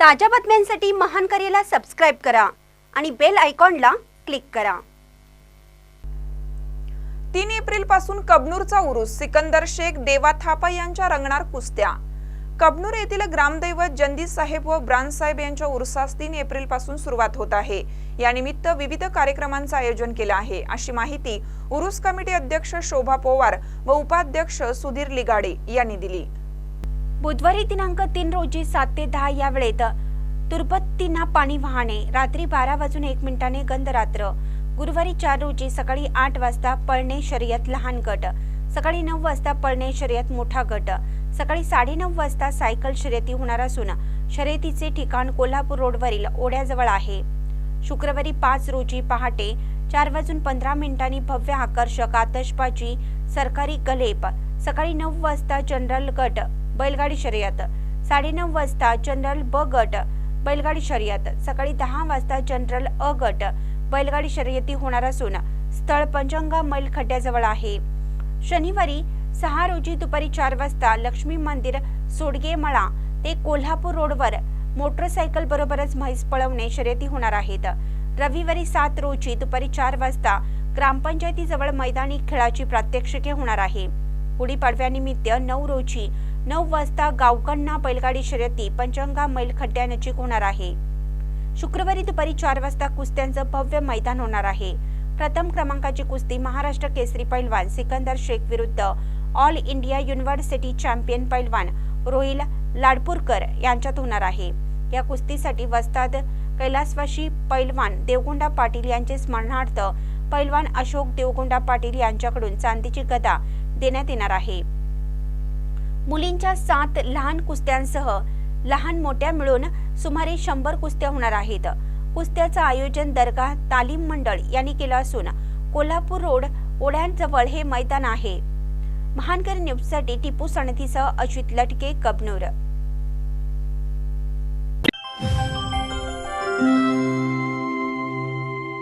ताज्या बातम्यांसाठी महान करेला सबस्क्राईब करा आणि बेल आयकॉनला क्लिक करा. तीन एप्रिलपासून कबनूरचा उरूस सिकंदर शेख देवा थापा यांच्या रंगणार कुस्त्या. कबनूर येथील ग्रामदैवत जंदी साहेब व ब्रांसाहेब यांच्या उरसास तीन एप्रिलपासून सुरुवात होत आहे. यानिमित्त विविध कार्यक्रमांचं आयोजन केलं आहे. अशी माहिती उरुस कमिटी अध्यक्ष शोभा पोवार व उपाध्यक्ष सुधीर लिगाडे यांनी दिली. बुधवारी दिनांक तीन रोजी सात ते दहा या वेळेत तुर्बत्तीना पाणी वाहणे रात्री बारा वाजून एक मिनिटाने गंधरात्र गुरुवारी चार रोजी सकाळी आठ वाजता पळणे शर्यत लहान गट. सकाळी नऊ वाजता पळणे शर्यत मोठा गट. सकाळी साडेनऊ वाजता सायकल शर्यती होणार असून शर्यतीचे ठिकाण कोल्हापूर रोडवरील ओढ्याजवळ आहे. शुक्रवारी पाच रोजी पहाटे चार वाजून पंधरा मिनिटांनी भव्य आकर्षक आतषबाजी सरकारी गलेप. सकाळी नऊ वाजता जनरल गट. बैलगाडी शर्यत. साडेनऊ वाजता जनरल ब गट बैलगाडी शर्यत. सकाळी दहा वाजता जनरल अ गट बैलगाडी शर्यती होणार असून स्थळ पंचंगा मैल खड्ड्याजवळ आहे. शनिवारी सहा रोजी दुपारी चार वाजता लक्ष्मी मंदिर सोडगे मळा ते कोल्हापूर रोडवर मोटरसायकल बरोबरच म्हैस पळवणे शर्यती होणार आहेत. रविवारी सात रोजी दुपारी चार वाजता ग्रामपंचायतीजवळ मैदानी खेळाची प्रात्यक्षिके होणार आहे. गुढीपाडव्यानिमित्त नऊ रोजी नऊ वाजता गावकण्णा बैलगाडी शर्यती पंचंगा मैल खड्ड्यानजीक होणार आहे. शुक्रवारी दुपारी चार वाजता कुस्त्यांचं भव्य मैदान होणार आहे. प्रथम क्रमांकाची कुस्ती महाराष्ट्र केसरी पैलवान सिकंदर शेख विरुद्ध ऑल इंडिया युनिव्हर्सिटी चॅम्पियन पैलवान रोहिल लाडपूरकर यांच्यात होणार आहे. या कुस्तीसाठी वस्ताद कैलासवाशी पैलवान देवगुंडा पाटील यांचे स्मरणार्थ पैलवान अशोक देवगुंडा पाटील यांच्याकडून चांदीची गदा देण्यात येणार आहे. मुलींच्या सात लहान कुस्त्यांसह लहान मोठ्या मिळून सुमारे शंभर कुस्त्या होणार आहेत. कुस्त्याचं आयोजन दर्गा तालीम मंडळ यांनी केलं असून कोल्हापूर रोड ओढ्यांजवळ हे मैदान आहे. महानकर न्यूजसाठी टिपू सणथीसह अजित लटके कबनूर.